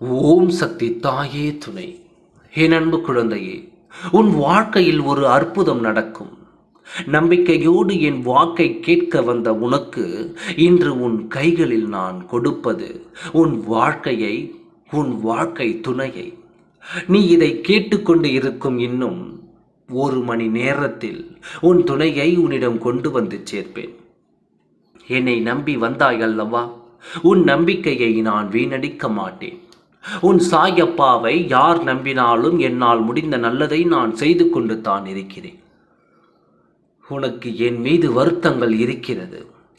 ஓம் சக்தி தாயே துணை. என் அன்பு குழந்தையே உன் வாழ்க்கையில் ஒரு அற்புதம் நடக்கும். நம்பிக்கையோடு என் வாக்கை கேட்க வந்த உனக்கு இன்று உன் கைகளில் நான் கொடுப்பது உன் வாழ்க்கையை உன் வாழ்க்கை துணையை. நீ இதை கேட்டுக்கொண்டு இருக்கும் இன்னும் ஒரு மணி நேரத்தில் உன் துணையை உன்னிடம் கொண்டு வந்து சேர்ப்பேன். என்னை நம்பி வந்தாய் அல்லவா உன் நம்பிக்கையை நான் வீணடிக்க மாட்டேன். உன் சாயப்பாவை யார் நம்பினாலும் என்னால் முடிந்த நல்லதை நான் செய்து கொண்டு தான் இருக்கிறேன். உனக்கு என் மீது வருத்தங்கள் இருக்கிறது.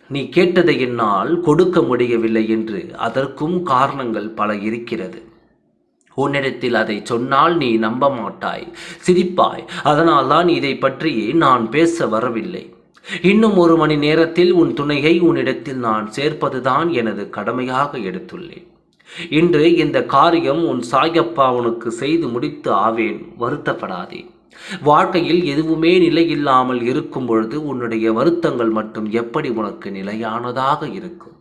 நீ கேட்டதை என்னால் கொடுக்க முடியவில்லை என்று அதற்கும் காரணங்கள் பல இருக்கிறது. உன்னிடத்தில் அதை சொன்னால் நீ நம்ப மாட்டாய் சிரிப்பாய் அதனால்தான் இதை பற்றி நான் பேச வரவில்லை. இன்னும் ஒரு மணி நேரத்தில் உன் துணையை உன்னிடத்தில் நான் சேர்ப்பதுதான் எனது கடமையாக எடுத்துள்ளேன். இன்று இந்த காரியம் உன் சாயப்பா உனக்கு செய்து முடித்து ஆவேன் வருத்தப்படாதே. வாழ்க்கையில் எதுவுமே நிலையில்லாமல் இருக்கும் பொழுது உன்னுடைய வருத்தங்கள் மட்டும் எப்படி உனக்கு நிலையானதாக இருக்கும்?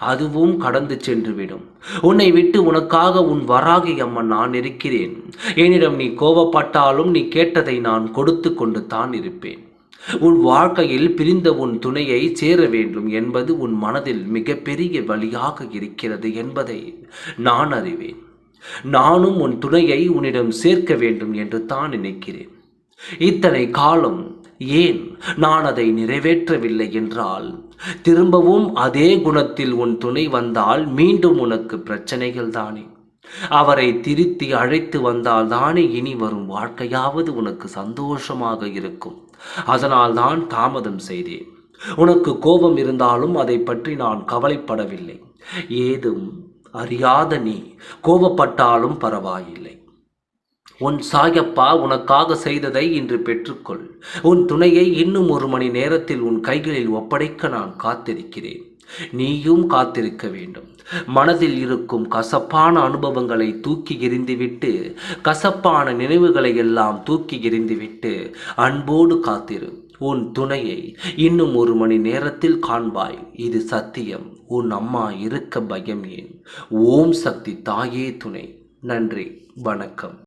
அதுவும் கடந்து சென்றுவிடும். உன்னை விட்டு உனக்காக உன் வராகி அம்மன் நான் இருக்கிறேன். என்னிடம் நீ கோபப்பட்டாலும் நீ கேட்டதை நான் கொடுத்து கொண்டு தான் இருப்பேன். உன் வாழ்க்கையில் பிரிந்த உன் துணையை சேர வேண்டும் என்பது உன் மனதில் மிகப்பெரிய வழியாக இருக்கிறது என்பதை நான் அறிவேன். நானும் உன் துணையை உன்னிடம் சேர்க்க வேண்டும் என்று தான் நினைக்கிறேன். இத்தனை காலம் ஏன் நான் அதை நிறைவேற்றவில்லை என்றால் திரும்பவும் அதே குணத்தில் உன் துணை வந்தால் மீண்டும் உனக்கு பிரச்சனைகள் தானே. அவரை திருத்தி அழைத்து வந்தால் தானே இனி வரும் வாழ்க்கையாவது உனக்கு சந்தோஷமாக இருக்கும். அதனால் தான் தாமதம் செய்தேன். உனக்கு கோபம் இருந்தாலும் அதை பற்றி நான் கவலைப்படவில்லை. ஏதும் அறியாத நீ கோபப்பட்டாலும் பரவாயில்லை. உன் சாயப்பா உனக்காக செய்ததை இன்று பெற்றுக்கொள். உன் துணையை இன்னும் ஒரு மணி நேரத்தில் உன் கைகளில் ஒப்படைக்க நான் காத்திருக்கிறேன். நீயும் காத்திருக்க வேண்டும். மனதில் இருக்கும் கசப்பான அனுபவங்களை தூக்கி எறிந்துவிட்டு கசப்பான நினைவுகளை எல்லாம் தூக்கி எறிந்துவிட்டு அன்போடு காத்திரு. உன் துணையை இன்னும் ஒரு மணி நேரத்தில் காண்பாய். இது சத்தியம். உன் அம்மா இருக்க பயம் ஏன்? ஓம் சக்தி தாயே துணை. நன்றி. வணக்கம்.